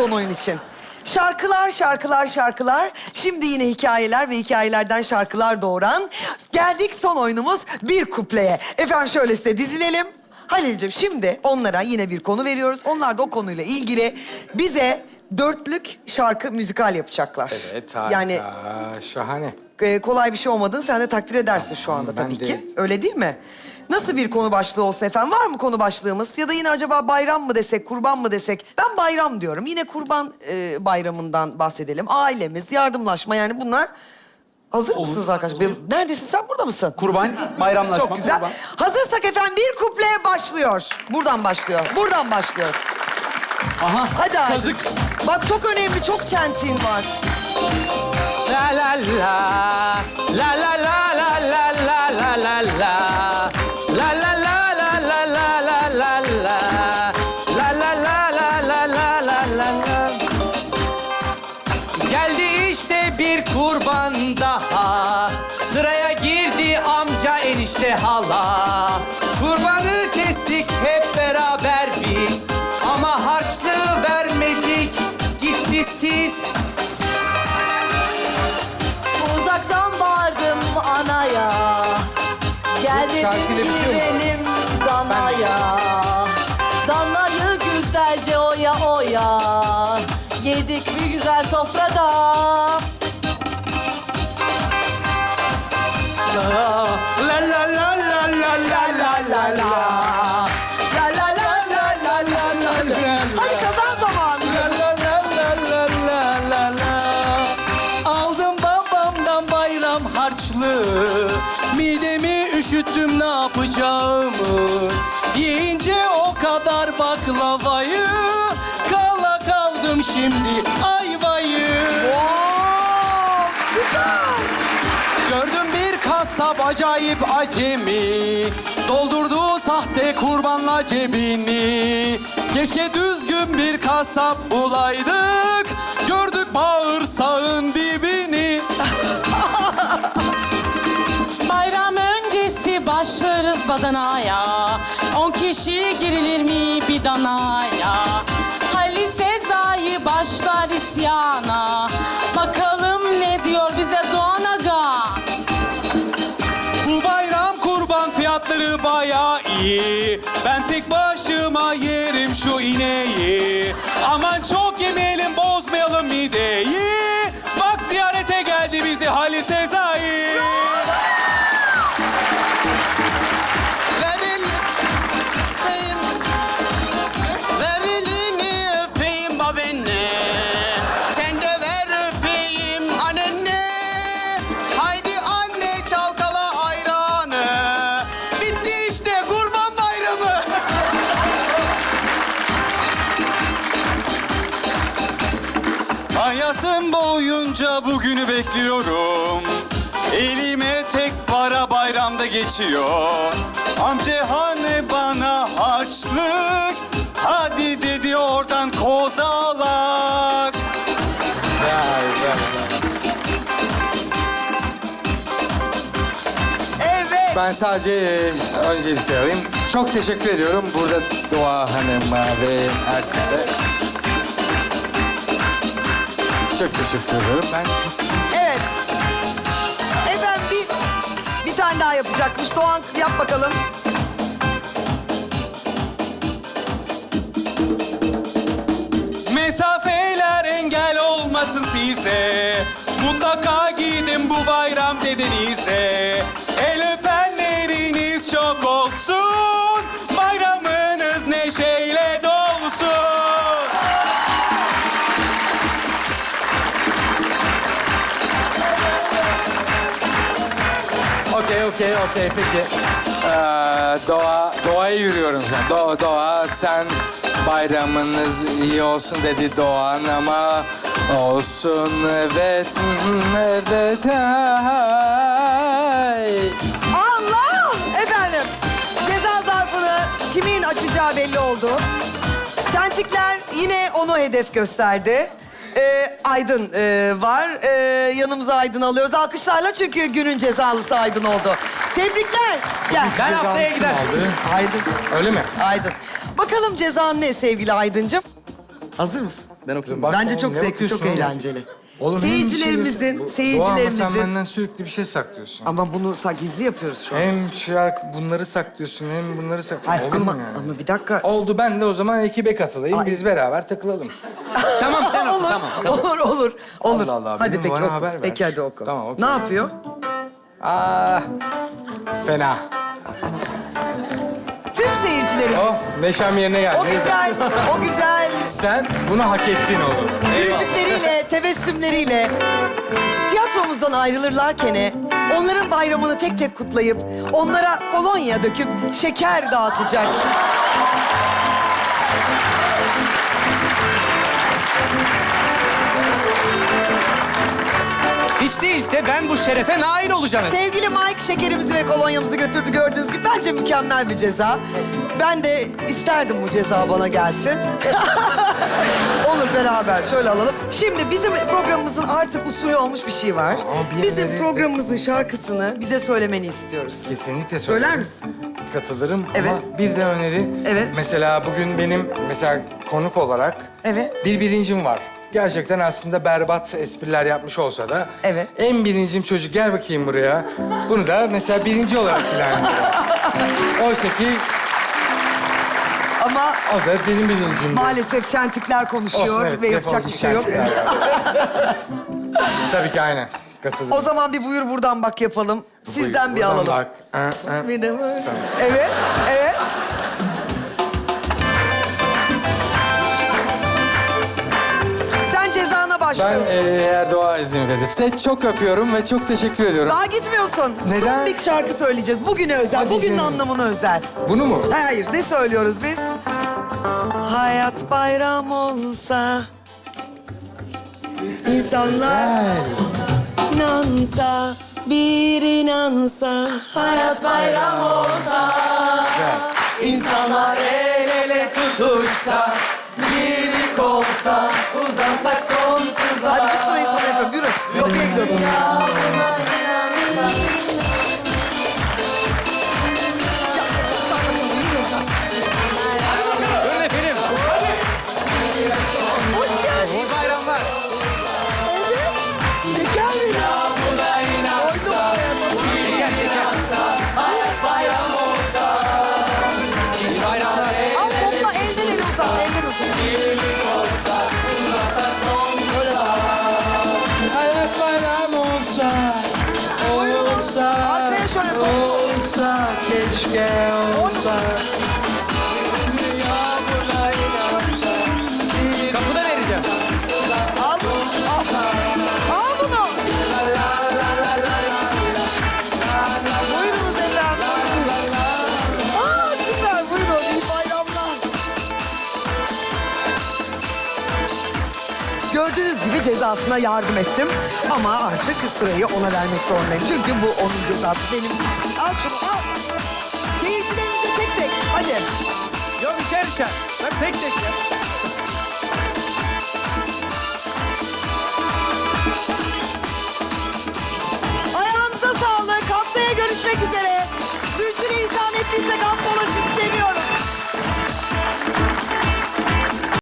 son oyun için. Şarkılar, şarkılar, şarkılar. Şimdi yine hikayeler ve hikayelerden şarkılar doğuran. Geldik son oyunumuz bir kupleye. Efendim şöyle size dizilelim. Halil'cim şimdi onlara yine bir konu veriyoruz. Onlar da o konuyla ilgili bize dörtlük şarkı müzikal yapacaklar. Evet harika. Yani şahane. e, kolay bir şey olmadığını sen de takdir edersin şu anda Ben tabii de. ki. Öyle değil mi? Nasıl bir konu başlığı olsa efendim? Var mı konu başlığımız? Ya da yine acaba bayram mı desek, kurban mı desek? Ben bayram diyorum. Yine kurban e, bayramından bahsedelim. Ailemiz, yardımlaşma yani bunlar... Hazır mısınız arkadaşlar? Neredesin sen? Burada mısın? Kurban, bayramlaşma. Çok güzel. kurban. Hazırsak efendim bir kupleye başlıyor. Buradan başlıyor. Buradan başlıyor. Aha. Hadi abi. Kazık. Bak çok önemli, çok çentin var. La. La la la la hala. Kurbanı kestik hep beraber biz. Ama harçlığı vermedik. Gitti siz. Uzaktan bağırdım anaya. Gel dedim girelim danaya. Danayı güzelce oya oya. Yedik bir güzel sofrada. La la la. La la la la la la la la. Hadi kazan zamanı. Aldım babamdan bayram harçlığı Midemi üşüttüm ne yapacağımı Yiyince o kadar baklavayı Kala kaldım şimdi ayvayı Gördüm bir kasap acayip acemi Doldurdu sahte kurbanla cebini. Keşke düzgün bir kasap bulaydık. Gördük bağırsağın dibini. Bayram öncesi başlarız badanaya On kişi girilir mi bir danaya şu ineği Hayatım boyunca bugünü bekliyorum Elime tek para bayramda geçiyor Amcehane bana harçlık Hadi dedi oradan kozalak Evet. Ben sadece e, öncelikle alayım. Çok teşekkür ediyorum burada Doğa Hanım'a ve herkese. Çok teşekkür ederim. Ben Evet. Efendim bir, bir tane daha yapacakmış. Doğan yap bakalım. Mesafeler engel olmasın size Mutlaka gidin bu bayram dedenize El öpenleriniz okey okey okey peki. Ee, doğa, doğaya yürüyorum. Doğa, doğa sen bayramınız iyi olsun dedi Doğan ama olsun evet evet ay. Allah! Efendim, ceza zarfını kimin açacağı belli oldu. Çentikler yine onu hedef gösterdi. Ee, Aydın e, var. Ee, yanımıza Aydın alıyoruz. Alkışlarla çünkü günün cezalısı Aydın oldu. Tebrikler. Gel. Ben haftaya gider. Aydın. Öyle mi? Aydın. Bakalım cezan ne sevgili Aydıncığım? Hazır mısın? Ben okuyayım. Bak Bence çok zevkli, çok eğlenceli. Oğlum, bir seyircilerimizin, yapıyorsun. Bu- seyircilerimizin... Doğa ama sen benden sürekli bir şey saklıyorsun. Ama bunu sa- gizli yapıyoruz şu an. Hem şarkı bunları saklıyorsun hem bunları saklıyorsun. Olur ama, mu yani? ama bir dakika. Oldu ben de o zaman ekibe katılayım. Ay. Biz beraber takılalım. Tamam sen oku olur, tamam. tamam. olur, olur, olur. Allah Allah, Hadi benim peki bana oku. haber ver. Peki hadi oku. Tamam, oku. Ne yapıyor? Aa, fena. Tüm seyircilerimiz. Oh, neşem yerine geldi. O güzel, o güzel Sen bunu hak ettin oğlum. gülücükleriyle, tebessümleriyle tiyatromuzdan ayrılırlarken onların bayramını tek tek kutlayıp onlara kolonya döküp şeker dağıtacaksın. Hiç değilse ben bu şerefe nail olacağım. Sevgili Mike şekerimizi ve kolonyamızı götürdü gördüğünüz gibi. Bence mükemmel bir ceza. Ben de isterdim bu ceza bana gelsin. Olur beraber şöyle alalım. Şimdi bizim programımızın artık usulü olmuş bir şey var. Bir Bizim yere- programımızın şarkısını bize söylemeni istiyoruz. Kesinlikle Söyler söylerim. misin? Katılırım Evet. ama bir de öneri. Evet. Mesela bugün benim mesela konuk olarak Evet. bir birincim var. Gerçekten aslında berbat espriler yapmış olsa da Evet. en birincim çocuk gel bakayım buraya. Bunu da mesela birinci olarak planlıyor. Oysa ki Ama o da benim birincimdi. maalesef çentikler konuşuyor Olsun, evet, ve defol yapacak bir şey yok. Tabii ki aynen. Katılırım. O zaman bir buyur buradan bak yapalım. Sizden bir Buradan alalım. Bak. Aa, aa. Bir de böyle. Evet, evet. Ben başlıyorsun. e, eğer doğa izin verirse çok öpüyorum ve çok teşekkür ediyorum. Daha gitmiyorsun. Neden? Son bir şarkı söyleyeceğiz. Bugüne özel, Hadi bugünün canım. anlamına özel. Bunu mu? Hayır, hayır. Ne söylüyoruz biz? Hayat bayram olsa... insanlar inansa, bir inansa... Hayat bayram olsa... insanlar el ele tutuşsa... Birlik olsa, uzansak sonsuza... 手。Kapıda vereceğim. Al. Al. Al bunu. Buyurunuz efendim. Aa süper. Buyurun. İyi. Gördüğünüz gibi cezasına yardım ettim. Ama artık sırayı ona vermek zorundayım. Çünkü bu onun cezası. Benim. Al şunu al. Tek. Hadi. Yok üçer üçer. Ben tek tek ya. Ayağınıza sağlık. Haftaya görüşmek üzere.